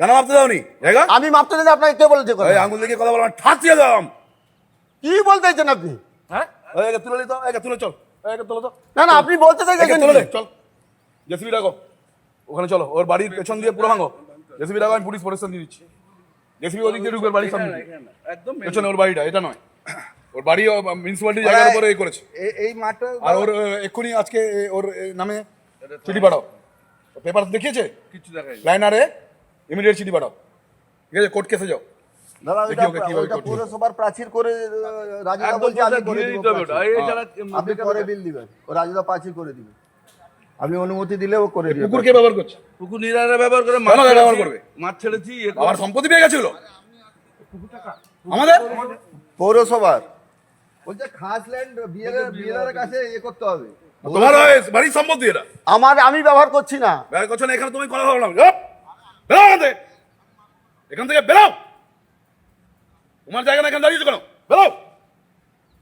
কেন মাপতে দাওনি আমি মাপতে দিলে আপনাকে কে বলেছে কথা? এই আঙুল দেখে কথা বলা ঠাকিয়ে দিলাম। কি বলতে চাইছেন আপনি? হ্যাঁ? এই একে তুলে নিতো একে তুলে চল একে তুলে তো না না আপনি বলতে চাইছেন তুলে চল। জেসিবি ডাকো ওখানে চলো ওর বাড়ির পেছন দিয়ে পুরো ভাঙো। জেসিবি ডাকো আমি পুলিশ প্রোটেকশন দিয়ে দিচ্ছি। জেসিবি ওদিক দিয়ে ঢুকবে বাড়ির সামনে একদম পেছনে ওর বাড়িটা এটা নয়। ওর বাড়ি মিউনিসিপালিটি জায়গার উপরে এ করেছে। এই মাঠটা আর ওর এক্ষুনি আজকে ওর নামে চিঠি পাঠাও। পেপার দেখিয়েছে? কিছু দেখাই লাইনারে? ইমিডিয়েট চিঠি পাঠাও। ঠিক আছে? কোর্ট কেসে যাও। পৌরসভার প্রাচীর করে রাজুদা বলছে আমি করে দিব আপনি পরে বিল দিবেন। ও রাজুদা প্রাচীর করে দিবে। আপনি অনুমতি দিলে ও করে দিবে কুকুর কে ব্যবহার করছে? নিরারে ব্যবহার করে মাছ ব্যবহার ছেড়েছি, করবে? মাছ ছেড়েছি আমার সম্পত্তি পেয়ে গেছিল। আমাদের? পৌরসভার। বলছে খাস ল্যান্ড বিএলআর বিএলআর কাছে ইয়ে করতে হবে। তোমার বাড়ির সম্পত্তি এটা। আমার আমি ব্যবহার করছি না। ব্যবহার করছ না এখানে তুমি কথা বললাম বেরো এখান থেকে। এখান থেকে বেরো। তোমার জায়গা না এখানে দাঁড়িয়েছো কেন? বেরো।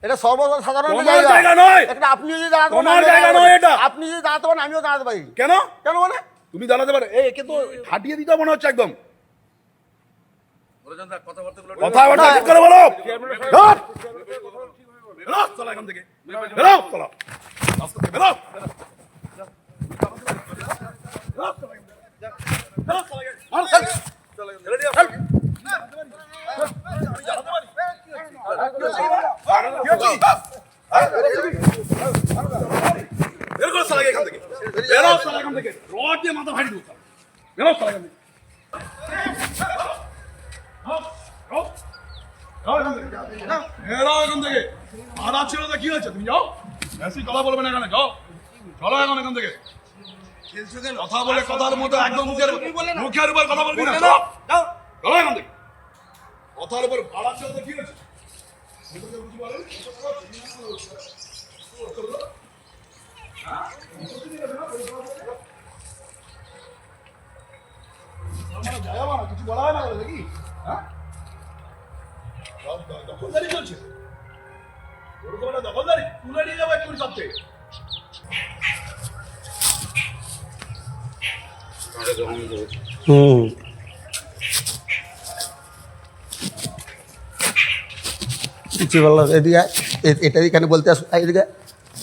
এটা সর্বসাধারণ জায়গা। নয়। এটা আপনি যদি দাঁড়াতে তোমার জায়গা নয় এটা। আপনি যদি দাঁড়াতে পারেন আমিও দাঁড়াতে পারি। কেন? কেন মানে? তুমি দাঁড়াতে পারো। এই একে তো হাঁটিয়ে দিতে মনে হচ্ছে একদম। কথাবার্তা ঠিক করে বলো। চলো এখান থেকে। বেরো, চলো। বেরো। বেরো, চলো এখান থেকে। বেরো, চলো এখান থেকে। মার, চল। ছেড়ে দিও, চল। বের করো শালাকে এখান থেকে। বেরো শালা এখান থেকে। রড দিয়ে মাথা ফাটিয়ে দেবো শালা। বেরো শালা এখান থেকে। যাও, যাও। এখান থেকে। আদা ছিল কি হয়েছে? তুমি যাও। বেশি কথা বলবে না এখানে, যাও। চলো এখন এখান থেকে। কথা বলে কথার মতো একদম মুখের মুখের উপর কথা বলবি না যাও, যাও। চলো এখান থেকে। কথার উপর ভাড়া ছিল কি হয়েছে? কিছু বলা হয় না নাকি? থেকে হুম। এদিকে এ- এটা এখানে বলতে আসো। এদিকে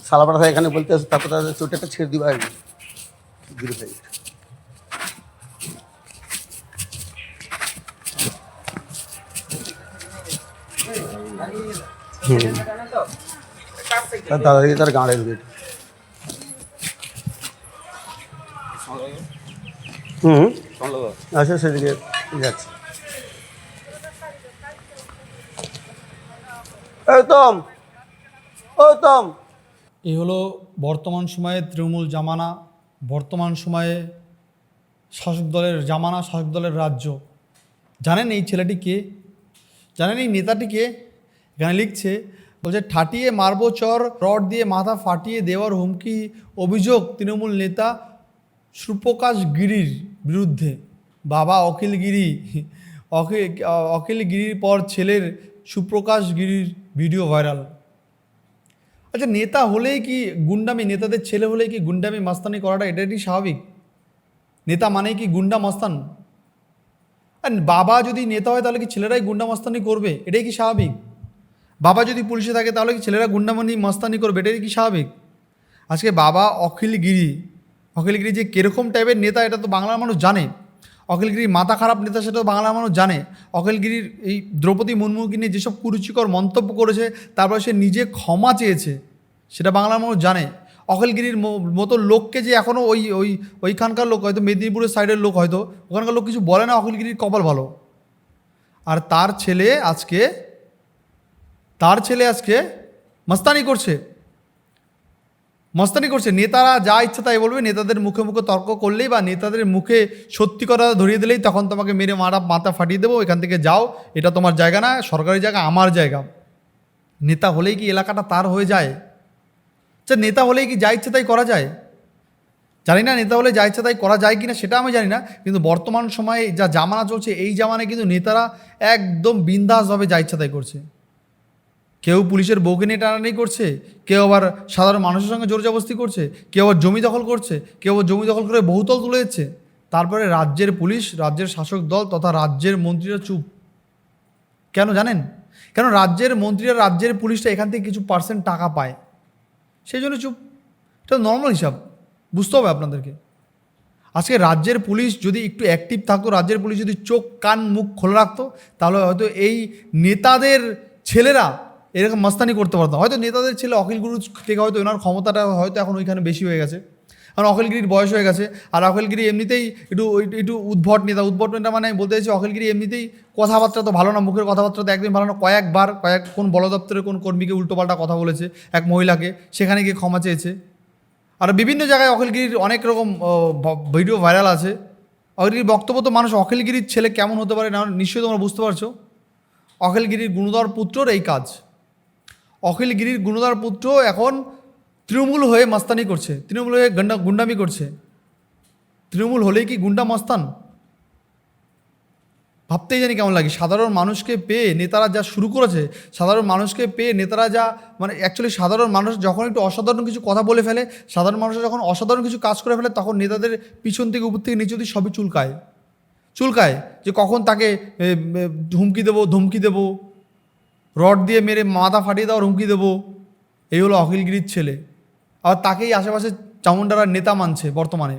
সালাপাড়া এখানে বলতে আসো তারপর তাদের চোটাটা ছেড়ে দিবা আর কি। হুম। তার দাদাদিকে তার গাঁড়ে ঢুকে হুম আচ্ছা সেদিকে যাচ্ছে। ও তম এই হলো বর্তমান সময়ে তৃণমূল জামানা, বর্তমান সময়ে শাসক দলের জামানা, শাসক দলের রাজ্য। জানেন এই ছেলেটি কে? জানেন এই নেতাটিকে এখানে লিখছে বলছে, ঠাটিয়ে মারবো চর, রড দিয়ে মাথা ফাটিয়ে দেওয়ার হুমকি অভিযোগ তৃণমূল নেতা সুপ্রকাশ গিরির বিরুদ্ধে। বাবা অখিল গিরি, অখিল গিরির পর ছেলের সুপ্রকাশ গিরির ভিডিও ভাইরাল। আচ্ছা নেতা হলেই কি গুন্ডামি, নেতাদের ছেলে হলেই কি গুন্ডামি, মাস্তানি করাটা এটাই স্বাভাবিক? নেতা মানেই কি গুন্ডা মাস্তান? আর বাবা যদি নেতা হয় তাহলে কি ছেলেরাই গুন্ডা মাস্তানি করবে? এটাই কি স্বাভাবিক? বাবা যদি পুলিশে থাকে, তাহলে কি ছেলেরা গুন্ডামানি মস্তানি করবে? এটাই কি স্বাভাবিক? আজকে বাবা অখিলগিরি অখিলগিরি যে কীরকম টাইপের নেতা, এটা তো বাংলার মানুষ জানে। অখিলগিরির মাথা খারাপ নেতা সেটা তো বাংলার মানুষ জানে। অখিলগিরির এই দ্রৌপদী মুর্মুকে নিয়ে যেসব কুরুচিকর মন্তব্য করেছে, তারপর সে নিজে ক্ষমা চেয়েছে, সেটা বাংলার মানুষ জানে। অখিলগিরির মতো লোককে যে এখনও ওই ওই, ওইখানকার লোক, হয়তো মেদিনীপুরের সাইডের লোক হয়তো, ওখানকার লোক কিছু বলে না অখিলগিরির কপাল ভালো। আর তার ছেলে আজকে তার ছেলে আজকে মস্তানি করছে। মস্তানি করছে। নেতারা যা ইচ্ছা তাই বলবে। নেতাদের মুখে মুখে তর্ক করলেই বা নেতাদের মুখে সত্যি কথা ধরিয়ে দিলেই তখন তোমাকে মেরে মারা মাথা ফাটিয়ে দেবো। এখান থেকে যাও। এটা তোমার জায়গা না, সরকারি জায়গা, আমার জায়গা। নেতা হলেই কি এলাকাটা তার হয়ে যায়? আচ্ছা নেতা হলেই কি যা ইচ্ছে তাই করা যায়? জানি না নেতা হলে যা ইচ্ছা তাই করা যায় কি না সেটা আমি জানি না। কিন্তু বর্তমান সময়ে যা জামানা চলছে, এই জামানায় কিন্তু নেতারা একদম বিন্দাসভাবে যা ইচ্ছা তাই করছে। কেউ পুলিশের বউকে নিয়ে টানাটানি করছে, কেউ আবার সাধারণ মানুষের সঙ্গে জোর জবস্তি করছে, কেউ আবার জমি দখল করছে, কেউ আবার জমি দখল করে বহুতল তুলে দিচ্ছে। তারপরে রাজ্যের পুলিশ, রাজ্যের শাসক দল তথা রাজ্যের মন্ত্রীরা চুপ। কেন জানেন? কেন রাজ্যের মন্ত্রীরা রাজ্যের পুলিশটা এখান থেকে কিছু পার্সেন্ট টাকা পায়? সেই জন্য চুপ। এটা নর্মাল হিসাব। বুঝতে হবে আপনাদেরকে। আজকে রাজ্যের পুলিশ যদি একটু অ্যাক্টিভ থাকতো, রাজ্যের পুলিশ যদি চোখ, কান, মুখ খোলা রাখতো, তাহলে হয়তো এই নেতাদের ছেলেরা এরকম মাস্তানি করতে পারতো হয়তো নেতাদের ছেলে অখিল গুরু থেকে হয়তো ওনার ক্ষমতাটা হয়তো এখন ওইখানে বেশি হয়ে গেছে। কারণ অখিলগিরির বয়স হয়ে গেছে। আর অখিলগিরি এমনিতেই একটু একটু উদ্ভট নেতা। উদ্ভট নেতা মানে বলতে চাইছি অখিলগিরি এমনিতেই কথাবার্তা তো ভালো না, মুখের কথাবার্তা তো একদিন ভালো না। কয়েকবার, কয়েক কোন বড় দপ্তরের কোন কর্মীকে উল্টোপাল্টা কথা বলেছে এক মহিলাকে, সেখানে গিয়ে ক্ষমা চেয়েছে। আর বিভিন্ন জায়গায় অখিলগিরির অনেক রকম ভিডিও ভাইরাল আছে। অখিলগিরির বক্তব্য তো মানুষ অখিলগিরির ছেলে কেমন হতে পারে না, নিশ্চয়ই তোমরা বুঝতে পারছ। অখিলগিরির গুণধর পুত্রর এই কাজ। অখিলগিরির গুণধর পুত্র এখন তৃণমূল হয়ে মাস্তানি করছে। তৃণমূল হয়ে গন্ডা গুন্ডামি করছে। তৃণমূল হলেই কি গুন্ডা মাস্তান? ভাবতেই জানি কেমন লাগে। সাধারণ মানুষকে পেয়ে নেতারা যা শুরু করেছে, সাধারণ মানুষকে পেয়ে নেতারা যা মানে অ্যাকচুয়ালি সাধারণ মানুষ যখন একটু অসাধারণ কিছু কথা বলে ফেলে, সাধারণ মানুষ যখন অসাধারণ কিছু কাজ করে ফেলে, তখন নেতাদের পিছন থেকে, উপর থেকে, নিচে সবই চুলকায়। চুলকায় যে কখন তাকে হুমকি দেবো, ধমকি দেবো। রড দিয়ে মেরে মাথা ফাটিয়ে দেওয়ার হুমকি দেবো। এই হলো অখিলগিরির ছেলে। আর তাকেই আশেপাশে চামুন্ডারা নেতা মানছে বর্তমানে।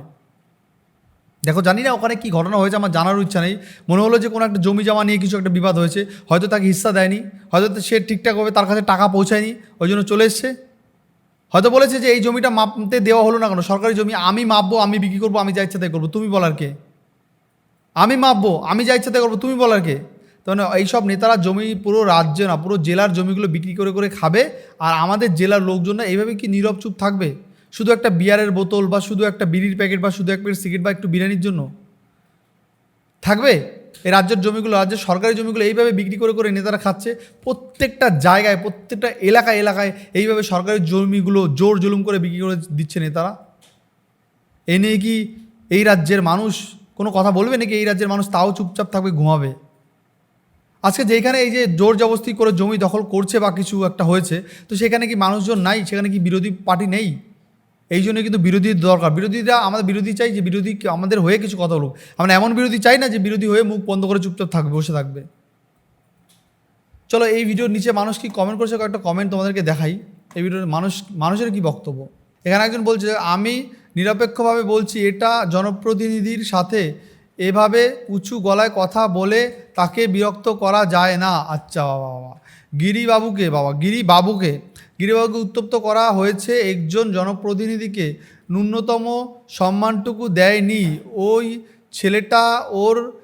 দেখো, জানি না ওখানে কি ঘটনা হয়েছে, আমার জানার ইচ্ছা নেই। মনে হলো যে কোনো একটা জমি জমা নিয়ে কিছু একটা বিবাদ হয়েছে। হয়তো তাকে হিস্সা দেয়নি। হয়তো সে ঠিকঠাকভাবে তার কাছে টাকা পৌঁছায়নি। ওই জন্য চলে এসছে। হয়তো বলেছে যে এই জমিটা মাপতে দেওয়া হলো না কেন? সরকারি জমি, আমি মাপবো, আমি বিক্রি করব, আমি যা ইচ্ছা তাই করব। তুমি বলার কে? আমি মাপবো, আমি যা ইচ্ছা তাই করব। তুমি বলার কে? তার মানে এইসব নেতারা জমি পুরো রাজ্য না, পুরো জেলার জমিগুলো বিক্রি করে করে খাবে, আর আমাদের জেলার লোকজনরা এইভাবে কি নীরব চুপ থাকবে? শুধু একটা বিয়ারের বোতল বা শুধু একটা বিড়ির প্যাকেট বা শুধু এক প্যাকেট সিগারেট বা একটু বিরিয়ানির জন্য? থাকবে? এই রাজ্যের জমিগুলো, রাজ্যের সরকারি জমিগুলো এইভাবে বিক্রি করে করে নেতারা খাচ্ছে, প্রত্যেকটা জায়গায়, প্রত্যেকটা এলাকায় এলাকায় এইভাবে সরকারি জমিগুলো জোর জুলুম করে বিক্রি করে দিচ্ছে নেতারা। এ নিয়ে কি এই রাজ্যের মানুষ কোনো কথা বলবে নাকি? এই রাজ্যের মানুষ তাও চুপচাপ থাকবে, ঘুমাবে? আজকে যেখানে এই যে জোর জবস্তি করে জমি দখল করছে বা কিছু একটা হয়েছে, তো সেখানে কি মানুষজন নাই? সেখানে কি বিরোধী পার্টি নেই? এই জন্য কিন্তু বিরোধীর দরকার। বিরোধীরা আমাদের, বিরোধী চাই যে বিরোধী আমাদের হয়ে কিছু কথা বলুক। আমরা এমন বিরোধী চাই না যে বিরোধী হয়ে মুখ বন্ধ করে চুপচাপ থাকবে, বসে থাকবে। চলো, এই ভিডিওর নিচে মানুষ কি কমেন্ট করেছে কয়েকটা কমেন্ট তোমাদেরকে দেখাই। এই ভিডিওর মানুষ, মানুষের কি বক্তব্য? এখানে একজন বলছে, আমি নিরপেক্ষভাবে বলছি, এটা জনপ্রতিনিধির সাথে এভাবে উঁচু গলায় কথা বলে তাকে বিরক্ত করা যায় না। আচ্ছা বাবা বাবা। গিরিবাবুকে বাবা, গিরিবাবুকে। গিরিবাবুকে উত্তপ্ত করা হয়েছে একজন জনপ্রতিনিধিকে। ন্যূনতম সম্মানটুকু দেয়নি। ওই ছেলেটা, ওর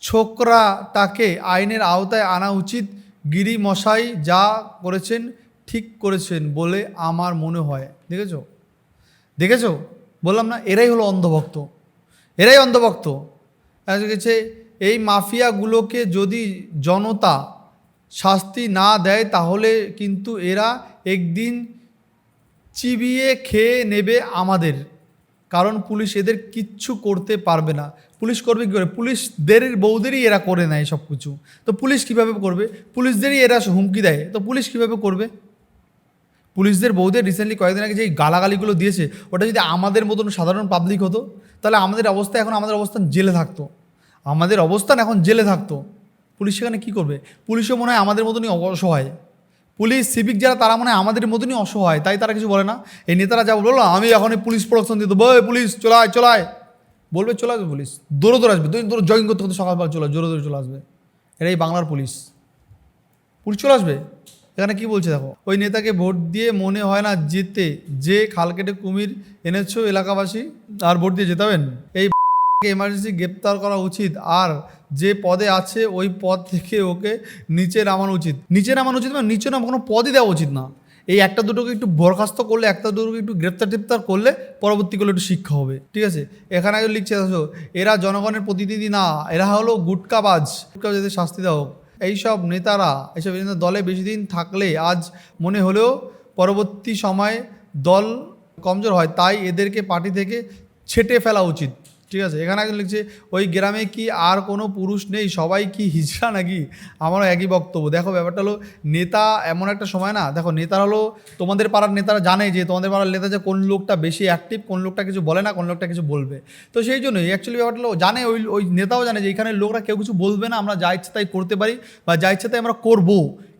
ছোকরাটাকে আইনের আওতায় আনা উচিত। গিরি মশাই যা করেছেন ঠিক করেছেন বলে আমার মনে হয়। দেখেছ? দেখেছ? বললাম না, এরাই হলো অন্ধভক্ত। এরাই অন্ধভক্ত। গেছে, এই মাফিয়াগুলোকে যদি জনতা শাস্তি না দেয়, তাহলে কিন্তু এরা একদিন চিবিয়ে খেয়ে নেবে আমাদের। কারণ পুলিশ এদের কিচ্ছু করতে পারবে না। পুলিশ করবে কী করে? পুলিশদের বউদেরই এরা করে নেয় সব কিছু তো পুলিশ কীভাবে করবে? পুলিশদেরই এরা হুমকি দেয়। তো পুলিশ কীভাবে করবে? পুলিশদের বউদের রিসেন্টলি কয়েকদিন আগে যে গালাগালিগুলো দিয়েছে, ওটা যদি আমাদের মতন সাধারণ পাবলিক হতো, তাহলে আমাদের অবস্থা এখন আমাদের অবস্থান জেলে থাকতো। আমাদের অবস্থান এখন জেলে থাকতো। পুলিশ সেখানে কী করবে? পুলিশও মনে হয় আমাদের মতনই অসহায়। পুলিশ সিভিক যারা, তারা মনে হয় আমাদের মতনই অসহায়। তাই তারা কিছু বলে না। এই নেতারা যা বলল, আমি এখন পুলিশ প্রোডাকশন দিয়ে দেবো। "এই পুলিশ, চলায় চলায়। বলবে, চলে আসবে পুলিশ। দৌড়ো, দৌড় আসবে। দৌড় জয়িং করতে করতে সকালবেলা চলে, জোরে জোরে চলে আসবে। এটাই বাংলার পুলিশ। পুলিশ চলে আসবে? এখানে কি বলছে দেখো? ওই নেতাকে ভোট দিয়ে মনে হয় না যেতে। যে খাল কেটে কুমির এনেছো, এলাকাবাসী আর ভোট দিয়ে জেতাবেন? এই এমার্জেন্সি গ্রেপ্তার করা উচিত। আর যে পদে আছে, ওই পদ থেকে ওকে নিচে নামানো উচিত। নিচে নামানো উচিত মানে নিচে নাম কোনো পদই দেওয়া উচিত না। এই একটা দুটোকে একটু বরখাস্ত করলে, একটা দুটোকে একটু গ্রেপ্তার টেপ্তার করলে পরবর্তীকালে একটু শিক্ষা হবে। ঠিক আছে? এখানে আগে লিখছে, দেখো, এরা জনগণের প্রতিনিধি না, এরা হলো গুটকাবাজ। গুটকা যাদের শাস্তি দেওয়া হোক। এইসব নেতারা, এইসব দলে বেশি দিন থাকলে আজ মনে হলেও পরবর্তী সময়ে দল কমজোর হয়। তাই এদেরকে পার্টি থেকে ছেটে ফেলা উচিত। ঠিক আছে? এখানে একজন লিখছে, ওই গ্রামে কি আর কোনো পুরুষ নেই? সবাই কি হিজড়া নাকি? আমারও একই বক্তব্য। দেখো, ব্যাপারটা হলো, নেতা এমন একটা সময় না, দেখো, নেতারা হলো, তোমাদের পাড়ার নেতারা জানে যে, তোমাদের পাড়ার নেতা যে কোন লোকটা বেশি অ্যাক্টিভ কোন লোকটা কিছু বলে না, কোন লোকটা কিছু বলবে। তো সেই জন্যই অ্যাকচুয়ালি ব্যাপারটা হলো, জানে ওই ওই নেতাও জানে যে এখানে লোকরা কেউ কিছু বলবে না, আমরা যা ইচ্ছে তাই করতে পারি বা যা ইচ্ছে তাই আমরা করব।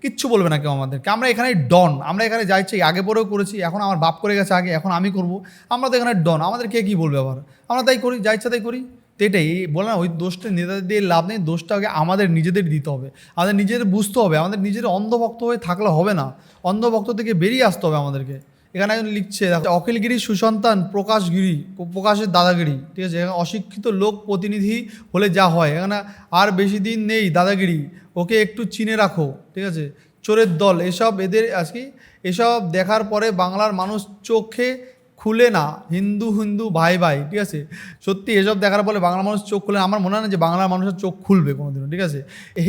কিচ্ছু বলবে না কেউ আমাদেরকে। আমরা এখানে ডন আমরা এখানে যাইছি আগে পরেও করেছি, এখন আমার বাপ করে গেছে আগে, এখন আমি করব। আমরা তো এখানে ডন আমাদের কে কী বলবে আবার? আমরা তাই করি, যা ইচ্ছা তাই করি। তো এটাই বলে না, ওই দোষটা নেতাদের দিয়ে লাভ নেই, দোষটা আগে আমাদের নিজেদের দিতে হবে। আমাদের নিজেদের বুঝতে হবে, আমাদের নিজেদের অন্ধভক্ত হয়ে থাকলে হবে না। অন্ধভক্ত থেকে বেরিয়ে আসতে হবে আমাদেরকে। এখানে একজন লিখছে অখিলগিরি সুসন্তান প্রকাশগিরি প্রকাশের দাদাগিরি, ঠিক আছে? এখানে অশিক্ষিত লোক প্রতিনিধি হলে যা হয়। এখানে আর বেশি দিন নেই দাদাগিরি, ওকে একটু চিনে রাখো, ঠিক আছে? চোরের দল, এসব এদের আজকে এসব দেখার পরে বাংলার মানুষ চোখে খুলে না, হিন্দু হিন্দু ভাই ভাই, ঠিক আছে? সত্যি, এসব দেখার পরে বাংলা মানুষ চোখ খুলে আমার মনে হয় না যে বাংলার মানুষের চোখ খুলবে কোনোদিনও, ঠিক আছে?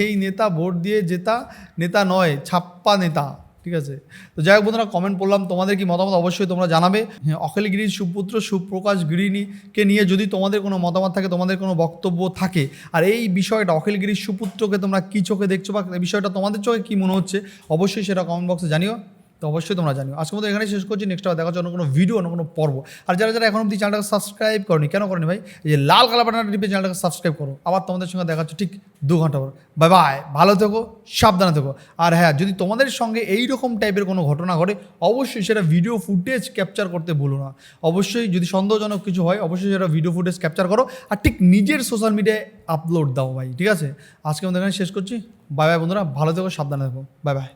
এই নেতা ভোট দিয়ে জেতা নেতা নয়, ছাপ্পা নেতা। ঠিক আছে? তো যাই হোক বন্ধুরা কমেন্ট পড়লাম। তোমাদের কি মতামত অবশ্যই তোমরা জানাবে। হ্যাঁ অখিলগিরির সুপুত্র সুপ্রকাশ গিরিনীকে নিয়ে যদি তোমাদের কোনো মতামত থাকে, তোমাদের কোনো বক্তব্য থাকে, আর এই বিষয়টা অখিলগিরির সুপুত্রকে তোমরা কী চোখে দেখছ বা বিষয়টা তোমাদের চোখে কী মনে হচ্ছে, অবশ্যই সেটা কমেন্ট বক্সে জানিও। তো অবশ্যই তোমরা জানিও। আজকের মতো এখানে শেষ করছি। নেক্সট দেখা হচ্ছে অন্য কোনো ভিডিও অন্য কোনো পর্ব। আর যারা যারা এখন অব্দি চ্যানেলটাকে সাবস্ক্রাইব করনি, কেন করনি ভাই? এই যে লাল কালার বাটনটা টিপে চ্যানেলটাকে সাবস্ক্রাইব করো। আবার তোমাদের সঙ্গে দেখা হচ্ছে ঠিক দু ঘণ্টা পর। বাই বাই ভালো থেকো, সাবধানে থেকো। আর হ্যাঁ যদি তোমাদের সঙ্গে এই রকম টাইপের কোনো ঘটনা ঘটে, অবশ্যই সেটা ভিডিও ফুটেজ ক্যাপচার করতে ভুলো না। অবশ্যই যদি সন্দেহজনক কিছু হয়, অবশ্যই সেটা ভিডিও ফুটেজ ক্যাপচার করো। আর ঠিক নিজের সোশ্যাল মিডিয়ায় আপলোড দাও ভাই, ঠিক আছে? আজকে আমাদের এখানে শেষ করছি। বাই বাই বন্ধুরা। ভালো থেকো, সাবধানে থেকো। Bye bye